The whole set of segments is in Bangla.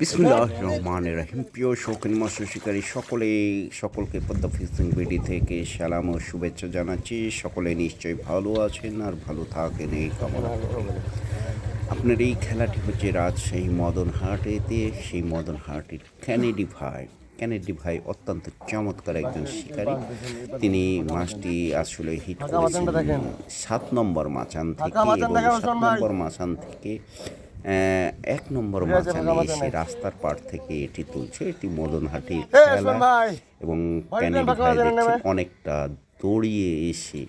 বিসমুল্লাহ রহমান রাহিম। প্রিয় শৌখিন মৎস্য শিকারী সকলে সকলকে পদ্মা ফিশিং বিডি থেকে সালাম ও শুভেচ্ছা জানাচ্ছি। সকলে নিশ্চয়ই ভালো আছেন আর ভালো থাকেন এই কামনা আপনার এই খেলাটি হচ্ছে রাজশাহী মদন হাটেতে সেই মদন হাটের ক্যানেডি ভাই। ক্যানেডি ভাই অত্যন্ত চমৎকার একজন শিকারী। তিনি মাছটি আসলে হিট করেছেন সাত নম্বর মাচান থেকে এবং সাত নম্বর মাচান থেকে এক নম্বর মাচানে এসে রাস্তার পাড় থেকে এটি তুলছে। এটি মদনহাটি এবং ক্যানেডি ভাই দেখছেন অনেকটা দৌড়িয়ে এসে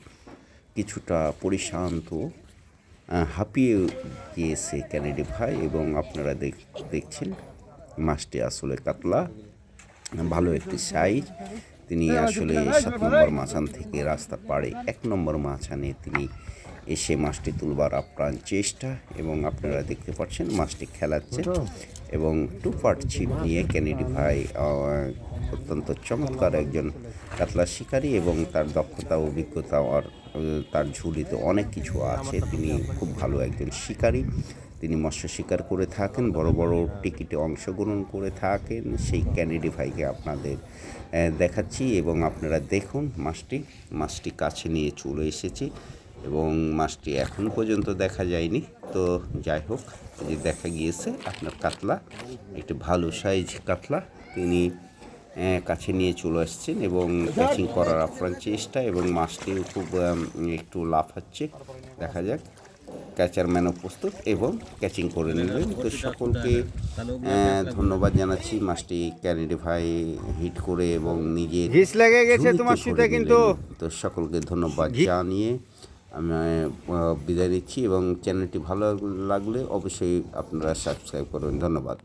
কিছুটা পরিশান্ত হাঁপিয়ে গিয়েছে ক্যানেডি ভাই এবং আপনারা দেখ- দেখছেন মাছটি আসলে কাতলা ভালো একটি সাইজ তিনি আসলে সাত নম্বর মাছান থেকে রাস্তার পাড়ে এক নম্বর মাছানে তিনি এসে মাছটি তুলবার আপ্রাণ চেষ্টা এবং আপনারা দেখতে পাচ্ছেন মাছটি খেলাচ্ছে এবং টু পার্ট ছিপ নিয়ে ক্যানেডি ভাই অত্যন্ত চমৎকার একজন কাতলা শিকারী এবং তার দক্ষতা অভিজ্ঞতা আর তার ঝুলিতে অনেক কিছু আছে। তিনি খুব ভালো একজন শিকারী। তিনি মৎস্য শিকার করে থাকেন বড় বড় টিকিটে অংশগ্রহণ করে থাকেন। সেই ক্যানেডি ভাইকে আপনাদের দেখাচ্ছি এবং আপনারা দেখুন মাছটি। মাছটি কাছে নিয়ে চলে এসেছে। এবং মাছটি এখন পর্যন্ত দেখা যায়নি। তো যাই হোক যে দেখা গিয়েছে আপনার কাতলা একটি ভালো সাইজ কাতলা। তিনি কাছে নিয়ে চলে আসছেন এবং ক্যাচিং করার আপ্রাণ চেষ্টা এবং মাছটিও খুব একটু লাফাচ্ছে। দেখা যাক ক্যাচার ম্যানও প্রস্তুত এবং ক্যাচিং করে নিলেন তো সকলকে ধন্যবাদ জানাচ্ছি মাছটি ক্যানেডি ভাই হিট করে এবং ঘিস লেগে গেছে তোমার সুতে কিন্তু। তো সকলকে ধন্যবাদ জানিয়ে আমি বিদায় নিচ্ছি এবং চ্যানেলটি ভালো লাগলে অবশ্যই আপনারা সাবস্ক্রাইব করবেন। ধন্যবাদ।